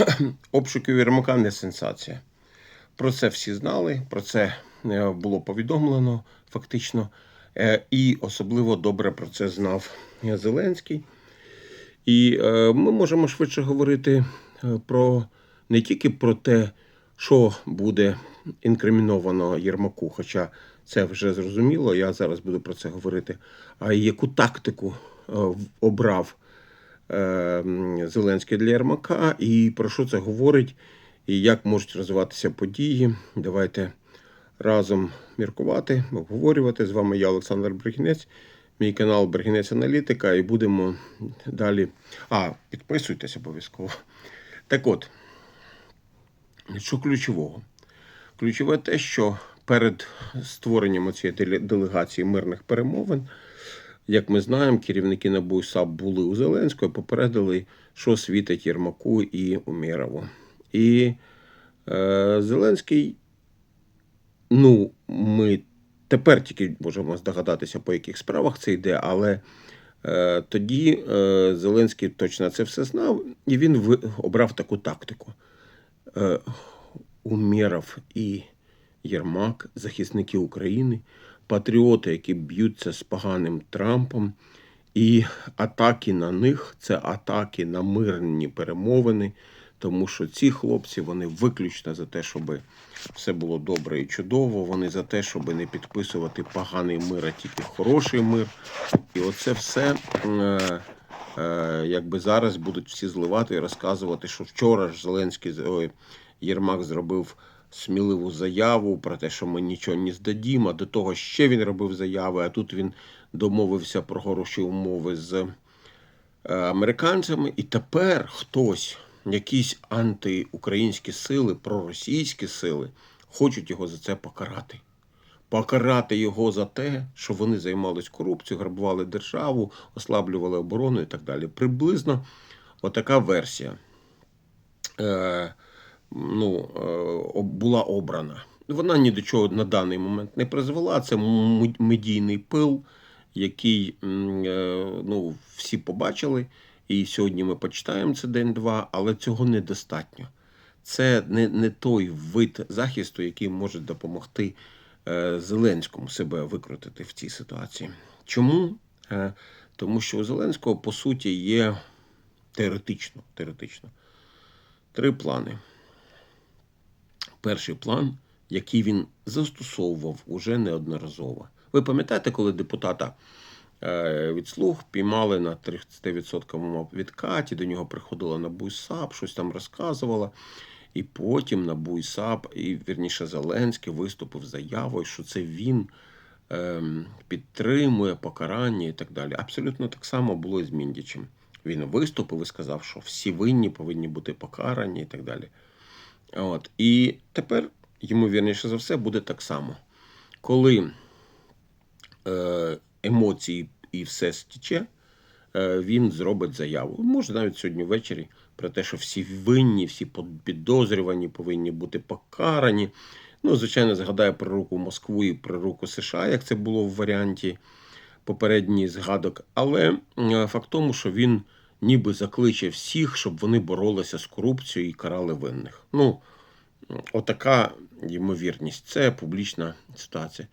Обшуків Єрмака не сенсація. Про це всі знали, про це е, було повідомлено фактично. Е, І особливо добре про це знав Зеленський. І е, ми можемо швидше говорити е, про не тільки про те, що буде інкриміновано Єрмаку, хоча це вже зрозуміло, я зараз буду про це говорити, а яку тактику е, обрав е, Зеленський для Єрмака, і про що це говорить, і як можуть розвиватися події. Давайте разом міркувати, обговорювати. З вами я, Олександр Брехінець, мій канал Брехінець Аналітика, і будемо далі. А, підписуйтесь обов'язково. Так от, що ключового? Ключове те, що перед створенням цієї делегації мирних перемовин, як ми знаємо, керівники НАБУ САП були у Зеленського, попередили, що світить Єрмаку і Умєрову. І е, Зеленський, ну, ми тепер тільки можемо здогадатися, по яких справах це йде, але е, тоді е, Зеленський точно це все знав, і він ви- обрав таку тактику. Е, Умєров і Єрмак, захисники України, патріоти, які б'ються з поганим Трампом, і атаки на них це атаки на мирні перемовини, тому що ці хлопці вони виключно за те, щоб все було добре і чудово. Вони за те, щоб не підписувати поганий мир, а тільки хороший мир. І оце все. Е, е, якби зараз будуть всі зливати і розказувати, що вчора ж Зеленський ой, Єрмак зробив сміливу заяву про те, що ми нічого не здадімо. А До того ще він робив заяви, а тут він домовився про хороші умови з е, американцями. І тепер хтось, якісь антиукраїнські сили, проросійські сили, хочуть його за це покарати. Покарати його за те, що вони займались корупцією, грабували державу, ослаблювали оборону і так далі. Приблизно отака версія е, ну, е, була обрана. Вона ні до чого на даний момент не призвела. Це медійний пил, який е, ну, всі побачили. І сьогодні ми почитаємо це день-два, але цього недостатньо. Це не, не той вид захисту, який може допомогти е, Зеленському себе викрутити в цій ситуації. Чому? Тому що у Зеленського, по суті, є теоретично, теоретично три плани. Перший план, який він застосовував уже неодноразово. Ви пам'ятаєте, коли депутата е, від слуг піймали на 30% відкаті, до нього приходила на САП, щось там розказувала. І потім на САП, і вірніше Зеленський виступив заявою, що це він ем, підтримує покарання і так далі. Абсолютно так само було і з Міндічем. Він виступив і сказав, що всі винні повинні бути покарані і так далі. От. І тепер, ймовірніше за все, буде так само. Коли е, емоції і все стіче, е, він зробить заяву. Може, навіть сьогодні ввечері про те, що всі винні, всі підозрювані повинні бути покарані. Ну, звичайно, згадає про руку Москву і про руку США, як це було в варіанті попередній згадок. Але е, факт тому, що він ніби закличе всіх, щоб вони боролися з корупцією і карали винних. Ну, отака ймовірність. Це публічна ситуація.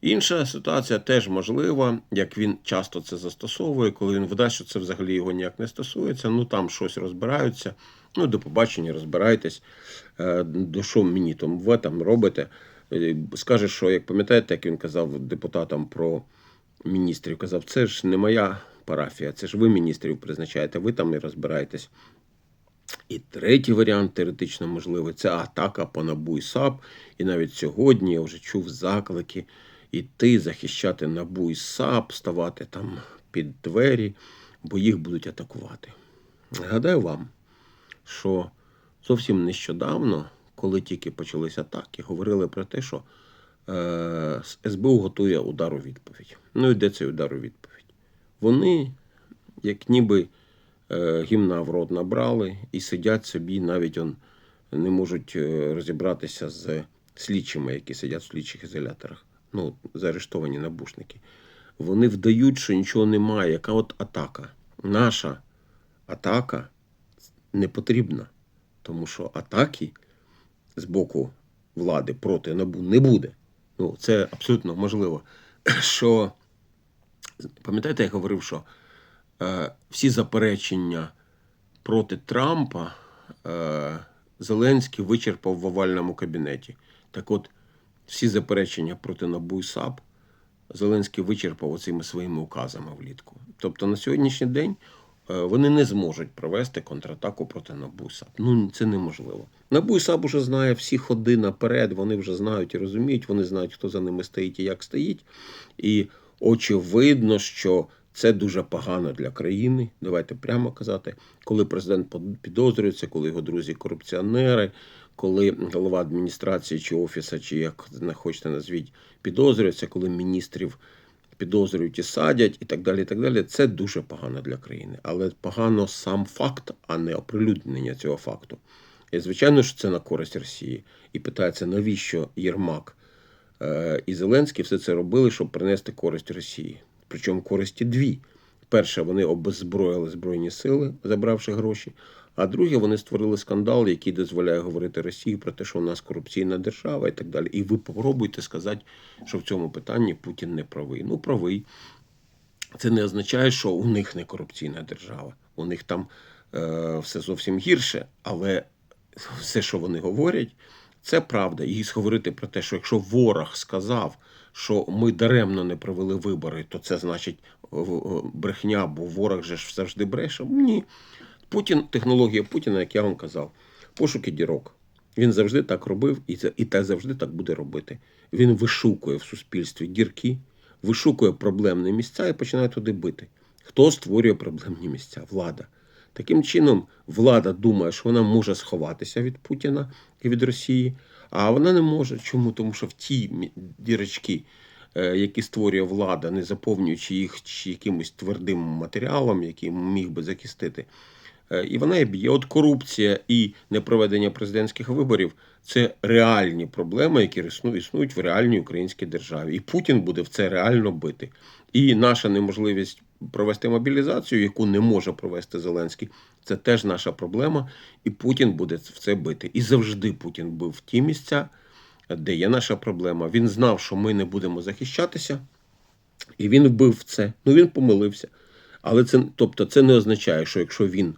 Інша ситуація теж можлива, як він часто це застосовує, коли він видасть, що це взагалі його ніяк не стосується. Ну там щось розбираються. Ну, до побачення, розбирайтесь. Е, До що мені там ви там робите? Е, Скаже, що як пам'ятаєте, як він казав депутатам про міністрів, казав, це ж не моя парафія, це ж ви міністрів призначаєте, ви там і розбираєтесь. І третій варіант теоретично можливий це атака по НАБУ і САП. І навіть сьогодні я вже чув заклики іти захищати НАБУ і САП, ставати там під двері, бо їх будуть атакувати. Нагадаю вам, що зовсім нещодавно, коли тільки почалися атаки, говорили про те, що е, СБУ готує удар у відповідь. Ну і де цей удар у відповідь? Вони, як ніби е, гімна набрали і сидять собі, навіть он, не можуть е, розібратися з слідчими, які сидять в слідчих ізоляторах. Ну, заарештовані набушники. Вони вдають, що нічого немає. Яка от атака? Наша атака не потрібна. тому що атаки з боку влади проти НАБУ не буде. Ну, це абсолютно можливо. Що пам'ятаєте, я говорив, що е, всі заперечення проти Трампа е, Зеленський вичерпав в овальному кабінеті. Так от, всі заперечення проти НАБУ і САП Зеленський вичерпав оцими своїми указами влітку. Тобто на сьогоднішній день е, вони не зможуть провести контратаку проти НАБУ і САП. Ну це неможливо. НАБУ і САП уже знає всі ходи наперед, вони вже знають і розуміють, вони знають, хто за ними стоїть і як стоїть. І очевидно, що це дуже погано для країни. Давайте прямо казати, коли президент підозрюється, коли його друзі корупціонери, коли голова адміністрації чи офіса, чи як не хочете назвіть, підозрюється, коли міністрів підозрюють і садять, і так далі. і так далі. Це дуже погано для країни. Але погано сам факт, а не оприлюднення цього факту. І звичайно, що це на користь Росії. І питається, навіщо Єрмак і Зеленський все це робили, щоб принести користь Росії. Причому користі дві. Перше, вони обеззброїли Збройні сили, забравши гроші. А друге, вони створили скандал, який дозволяє говорити Росії про те, що у нас корупційна держава і так далі. І ви попробуйте сказати, що в цьому питанні Путін не правий. Ну, правий. Це не означає, що у них не корупційна держава. У них там е, все зовсім гірше, але все, що вони говорять, це правда. І говорити про те, що якщо ворог сказав, що ми даремно не провели вибори, то це значить брехня, бо ворог же ж завжди бреше. Ні. Путін, технологія Путіна, як я вам казав, пошуки дірок. Він завжди так робив і, це, і так завжди так буде робити. Він вишукує в суспільстві дірки, вишукує проблемні місця і починає туди бити. Хто створює проблемні місця? Влада. Таким чином, влада думає, що вона може сховатися від Путіна і від Росії, а вона не може. Чому? Тому що в ті дірочки, е, які створює влада, не заповнюючи їх чи якимось твердим матеріалом, який міг би захистити, Е, і вона і б'є. От корупція і непроведення президентських виборів це реальні проблеми, які існують в реальній українській державі. І Путін буде в це реально бити. І наша неможливість провести мобілізацію, яку не може провести Зеленський, це теж наша проблема. І Путін буде в це бити. І завжди Путін бив в ті місця, де є наша проблема. Він знав, що ми не будемо захищатися, і він вбив це. Ну він помилився. Але це, тобто, це не означає, що якщо він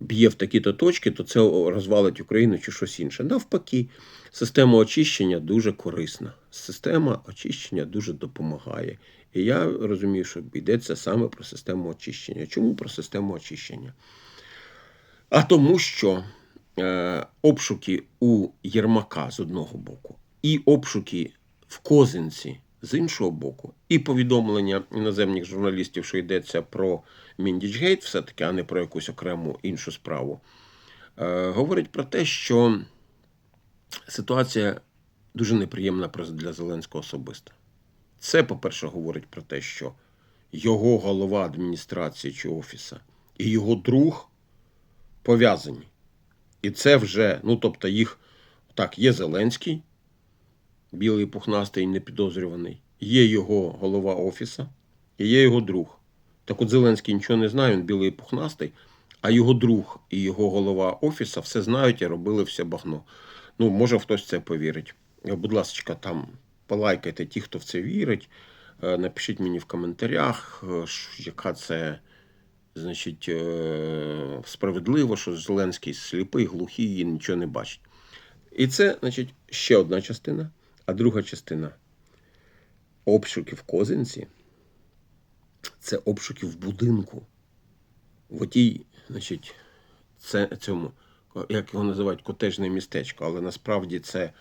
б'є в такі-то точки, то це розвалить Україну чи щось інше. Навпаки, система очищення дуже корисна. Система очищення дуже допомагає. І я розумію, що йдеться саме про систему очищення. Чому про систему очищення? А тому, що е, обшуки у Єрмака з одного боку, і обшуки в Козинці з іншого боку, і повідомлення іноземних журналістів, що йдеться про Міндічгейт, все-таки, а не про якусь окрему іншу справу, е, говорить про те, що ситуація дуже неприємна для Зеленського особисто. Це, по-перше, говорить про те, що його голова адміністрації чи офіса і його друг пов'язані. І це вже, ну тобто, їх так, є Зеленський, білий пухнастий, непідозрюваний, є його голова офіса і є його друг. Так от Зеленський нічого не знає, він білий пухнастий, а його друг і його голова офіса все знають і робили все багно. Ну, може, хтось в це повірить. Будь ласка, там полайкайте ті, хто в це вірить. Е, Напишіть мені в коментарях, е, яка це значить, е, справедливо, що Зеленський сліпий, глухий і нічого не бачить. І це, значить, ще одна частина. А друга частина обшуки в Козинці це обшуки в будинку. В отій, значить, це, цьому, як його називають, котежне містечко, але насправді це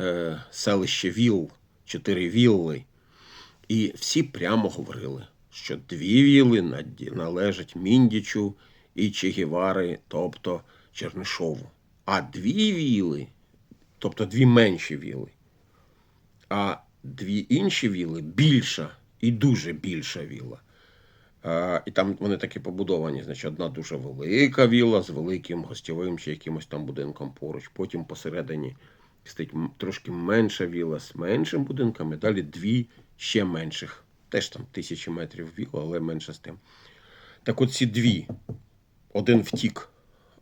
е, селище Віл, чотири вілли. І всі прямо говорили, що дві віли належать Міндічу і Чегівари, тобто Чернишову. А дві віли, тобто дві менші віли, а дві інші віли більша і дуже більша віла. А, і там вони такі побудовані. Значить, одна дуже велика віла з великим гостєвим чи якимось там будинком поруч. Потім посередині стоїть трошки менша віла з меншим будинком, і далі дві ще менших. Теж там тисячі метрів віла, але менше з тим. Так от ці дві, один втік,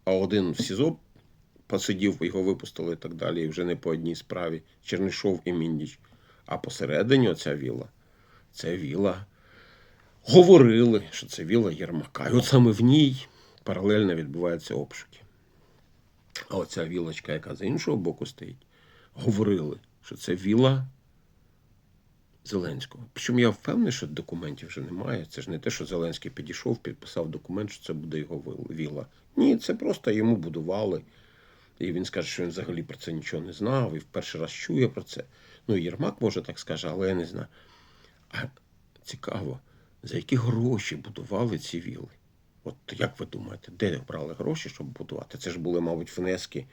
а один в СІЗО посидів, його випустили і так далі, і вже не по одній справі. Чернишов і Міндіч. А посередині оця віла, це віла. Говорили, що це віла Єрмака. І от саме в ній паралельно відбуваються обшуки. А оця вілочка, яка з іншого боку стоїть, говорили, що це віла Зеленського. Причому я впевнений, що документів вже немає. Це ж не те, що Зеленський підійшов, підписав документ, що це буде його віла. Ні, це просто йому будували. І він скаже, що він взагалі про це нічого не знав і в перший раз чує про це. Ну, Єрмак може так скаже, але я не знаю. А цікаво, за які гроші будували ці віли? От як ви думаєте, де брали гроші, щоб будувати? Це ж були, мабуть, внески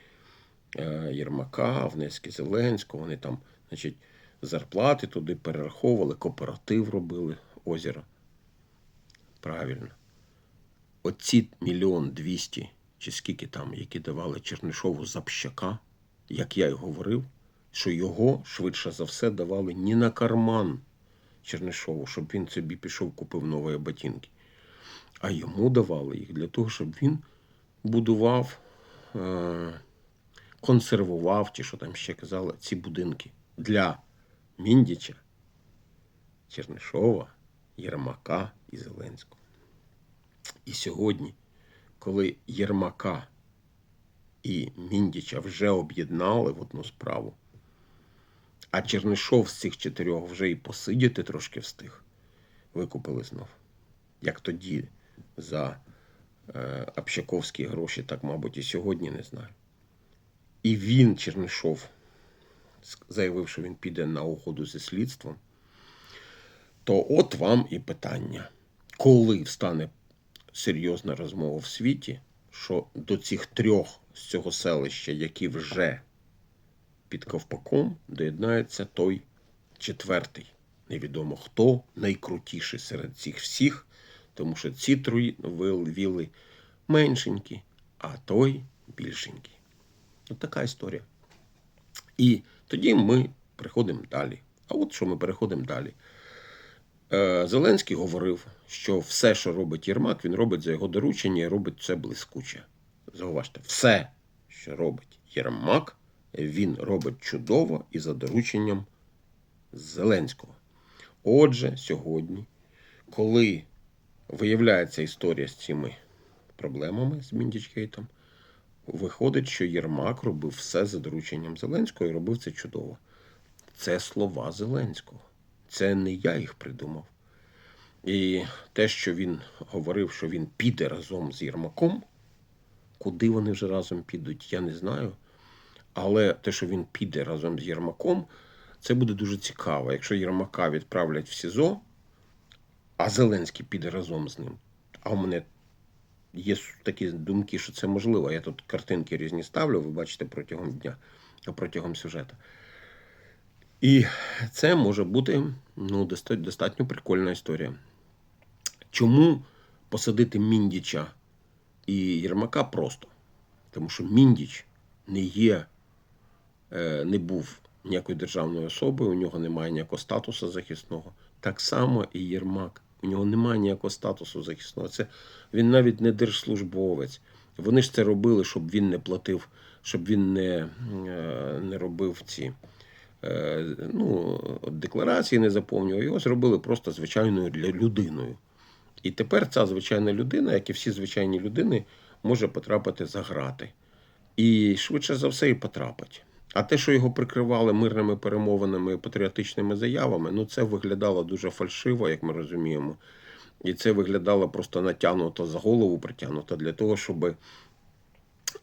е, Єрмака, внески Зеленського. Вони там, значить, зарплати туди перераховували, кооператив робили озеро. Правильно. Оці мільйон двісті, чи скільки там, які давали Чернишову за пщака, як я й говорив, що його швидше за все давали не на карман Чернишову, щоб він собі пішов купив нові ботинки. А йому давали їх для того, щоб він будував, е- консервував, чи що там ще казали, ці будинки для Міндіча, Чернишова, Єрмака і Зеленського. І сьогодні, коли Єрмака і Міндіча вже об'єднали в одну справу, а Чернишов з цих чотирьох вже і посидіти трошки встиг, викупили знов. Як тоді за е, общаковські гроші, так, мабуть, і сьогодні не знаю. І він, Чернишов, заявив, що він піде на угоду зі слідством, то от вам і питання. Коли встане серйозна розмова в світі, що до цих трьох з цього селища, які вже під ковпаком, доєднається той четвертий. Невідомо хто найкрутіший серед цих всіх, тому що ці вил- віли меншенькі, а той більшенький. От така історія. І тоді ми переходимо далі. А от що ми переходимо далі. Е, Зеленський говорив, що все, що робить Єрмак, він робить за його доручення і робить це блискуче. Зауважте, все, що робить Єрмак, він робить чудово і за дорученням Зеленського. Отже, сьогодні, коли виявляється історія з цими проблемами з Міндічгейтом, виходить, що Єрмак робив все за дорученням Зеленського і робив це чудово. Це слова Зеленського. Це не я їх придумав. І те, що він говорив, що він піде разом з Єрмаком, куди вони вже разом підуть, я не знаю. Але те, що він піде разом з Єрмаком, це буде дуже цікаво. Якщо Єрмака відправлять в СІЗО, а Зеленський піде разом з ним. А у мене є такі думки, що це можливо. Я тут картинки різні ставлю, ви бачите протягом дня, протягом сюжету. І це може бути ну, достатньо прикольна історія. Чому посадити Міндіча і Єрмака просто? Тому що Міндіч не є, е, не був ніякою державною особою, у нього немає ніякого статусу захисного. Так само і Єрмак. У нього немає ніякого статусу захисного. Це він навіть не держслужбовець. Вони ж це робили, щоб він не платив, щоб він не, е, не робив ці е, ну, декларації, не заповнював. Його зробили просто звичайною для людиною. І тепер ця звичайна людина, як і всі звичайні людини, може потрапити за грати. І швидше за все і потрапить. А те, що його прикривали мирними перемовинами і патріотичними заявами, ну це виглядало дуже фальшиво, як ми розуміємо. І це виглядало просто натягнуто за голову, притягнуто для того, щоб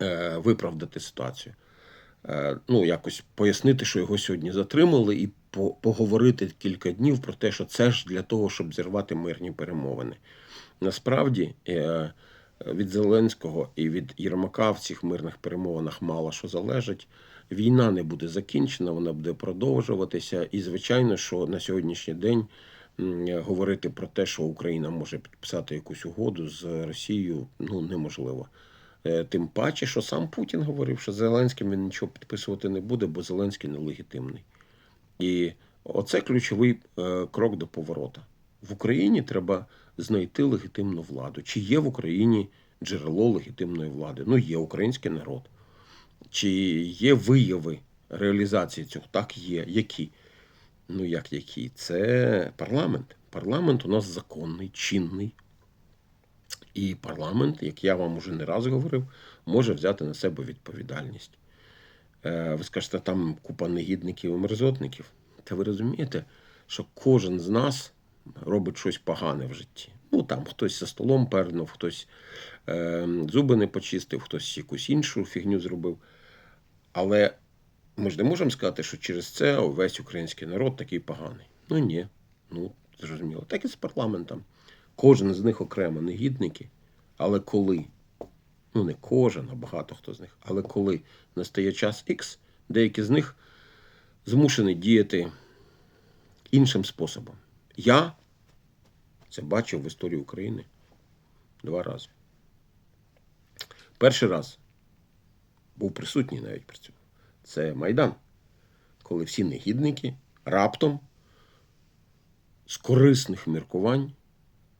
е, виправдати ситуацію. Е, ну, якось пояснити, що його сьогодні затримали, і по- поговорити кілька днів про те, що це ж для того, щоб зірвати мирні перемовини. Насправді е, від Зеленського і від Єрмака в цих мирних перемовинах мало що залежить. Війна не буде закінчена, вона буде продовжуватися. І, звичайно, що на сьогоднішній день говорити про те, що Україна може підписати якусь угоду з Росією, ну неможливо. Е, Тим паче, що сам Путін говорив, що Зеленським він нічого підписувати не буде, бо Зеленський нелегітимний. І оце ключовий е, крок до поворота. В Україні треба знайти легітимну владу. Чи є в Україні джерело легітимної влади? Ну, є український народ. Чи є вияви реалізації цього? Так, є. Які? Ну, як які? Це парламент. Парламент у нас законний, чинний. І парламент, як я вам уже не раз говорив, може взяти на себе відповідальність. Е, Ви скажете, там купа негідників і мерзотників. Та ви розумієте, що кожен з нас робить щось погане в житті. Ну там хтось за столом пернув, хтось е, зуби не почистив, хтось якусь іншу фігню зробив. Але ми ж не можемо сказати, що через це весь український народ такий поганий. Ну ні. Ну, зрозуміло. Так і з парламентом. Кожен з них окремо негідники, але коли, ну не кожен, а багато хто з них, але коли настає час X, деякі з них змушені діяти іншим способом. Я це бачив в історії України два рази. Перший раз був присутній навіть при цьому. Це Майдан, коли всі негідники раптом з корисних міркувань.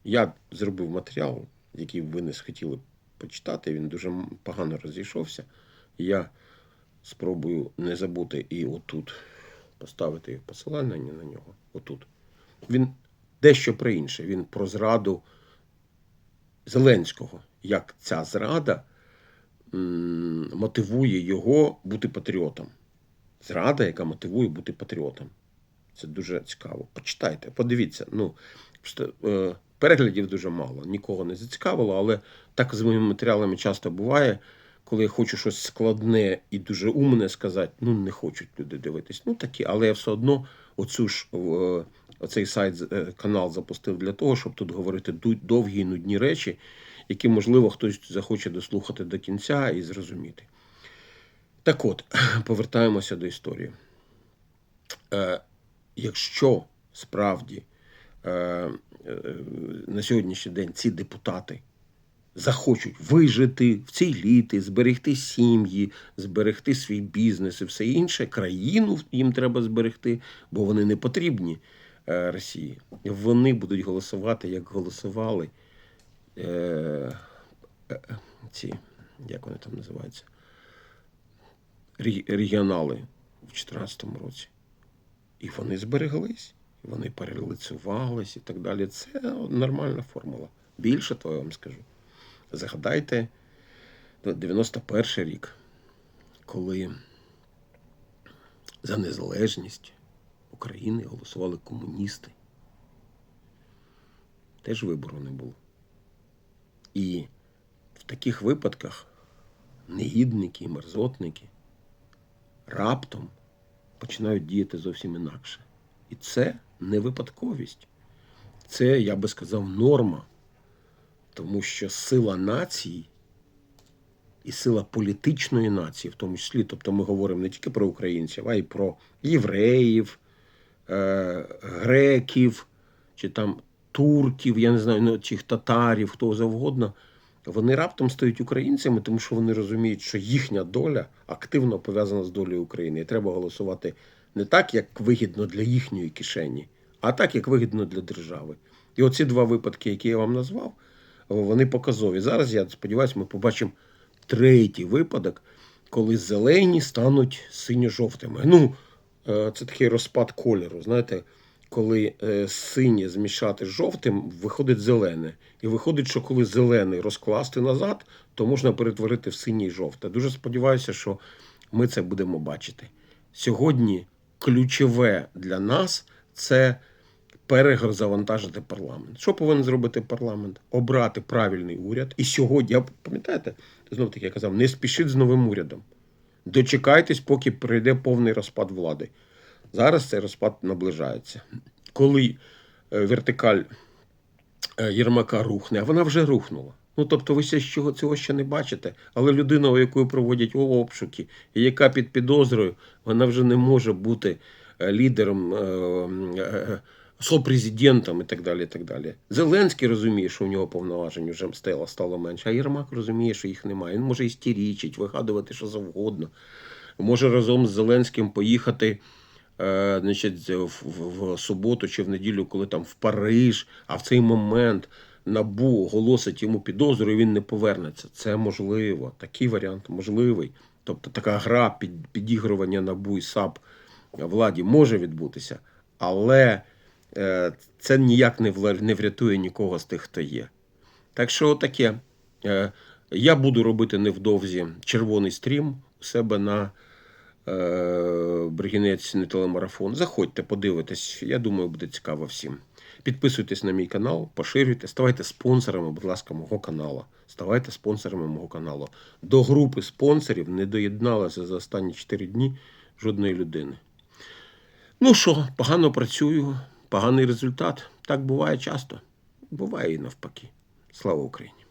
Я зробив матеріал, який ви не схотіли почитати. Він дуже погано розійшовся. Я спробую не забути і отут поставити посилання на нього. Отут. Він дещо про інше. Він про зраду Зеленського. Як ця зрада мотивує його бути патріотом. Зрада, яка мотивує бути патріотом. Це дуже цікаво. Почитайте, подивіться. Ну, е, переглядів дуже мало, нікого не зацікавило, але так з моїми матеріалами часто буває, коли я хочу щось складне і дуже умне сказати, ну не хочуть люди дивитись. Ну такі, але я все одно оцю ж е, оцей сайт е, канал запустив для того, щоб тут говорити довгі і нудні речі, які, можливо, хтось захоче дослухати до кінця і зрозуміти. Так от, повертаємося до історії. Е, якщо справді на сьогоднішній день ці депутати захочуть вижити в цій літі, зберегти сім'ї, зберегти свій бізнес і все інше, країну їм треба зберегти, бо вони не потрібні е, Росії. Вони будуть голосувати, як голосували е, е, ці, як вони там називаються, регіонали в 2014 році. І вони збереглись, вони перелицювались і так далі. Це нормальна формула. Більше того, я вам скажу. Згадайте 91 рік, коли за незалежність України голосували комуністи. Теж вибору не було. І в таких випадках негідники і мерзотники раптом починають діяти зовсім інакше. І це не випадковість. Це, я би сказав, норма. Тому що сила нації і сила політичної нації, в тому числі, тобто ми говоримо не тільки про українців, а й про євреїв, е, греків, чи там турків, я не знаю, ну, чи татарів, хто завгодно. Вони раптом стають українцями, тому що вони розуміють, що їхня доля активно пов'язана з долею України. І треба голосувати не так, як вигідно для їхньої кишені, а так, як вигідно для держави. І оці два випадки, які я вам назвав, вони показові. Зараз я сподіваюся, ми побачимо третій випадок, коли зелені стануть синьо-жовтими. Ну, е, це такий розпад кольору. Знаєте, коли е, синє змішати з жовтим, виходить зелене. І виходить, що коли зелений розкласти назад, то можна перетворити в синє і жовте. Дуже сподіваюся, що ми це будемо бачити. Сьогодні ключове для нас це перезавантажити парламент. Що повинен зробити парламент? Обрати правильний уряд. І сьогодні, я пам'ятаєте, знов таки я казав, не спішіть з новим урядом. Дочекайтесь, поки прийде повний розпад влади. Зараз цей розпад наближається. Коли е, вертикаль е, Єрмака рухне, а вона вже рухнула. Ну, тобто, ви ще цього, ще не бачите, але людина, у якої проводять обшуки, і яка під підозрою, вона вже не може бути е, лідером, е, е, сопрезидентом і так далі. і так далі. Зеленський розуміє, що у нього повноважень вже стало, стало менше, а Єрмак розуміє, що їх немає. Він може істерічить, вигадувати що завгодно. Може разом з Зеленським поїхати значить, в, в, в суботу чи в неділю, коли там в Париж, а в цей момент набу оголосить йому підозру, і він не повернеться. Це можливо. Такий варіант можливий. Тобто така гра під, підігрування НАБУ і САП владі може відбутися, але е, це ніяк не, не врятує нікого з тих, хто є. Так що таке. Е, я буду робити невдовзі червоний стрім у себе на е, Бригінець телемарафон. Заходьте, подивитесь. Я думаю, буде цікаво всім. Підписуйтесь на мій канал, поширюйте, ставайте спонсорами, будь ласка, мого каналу. Ставайте спонсорами мого каналу. До групи спонсорів не доєдналася за останні 4 дні жодної людини. Ну що, погано працюю, поганий результат. Так буває часто. Буває і навпаки. Слава Україні!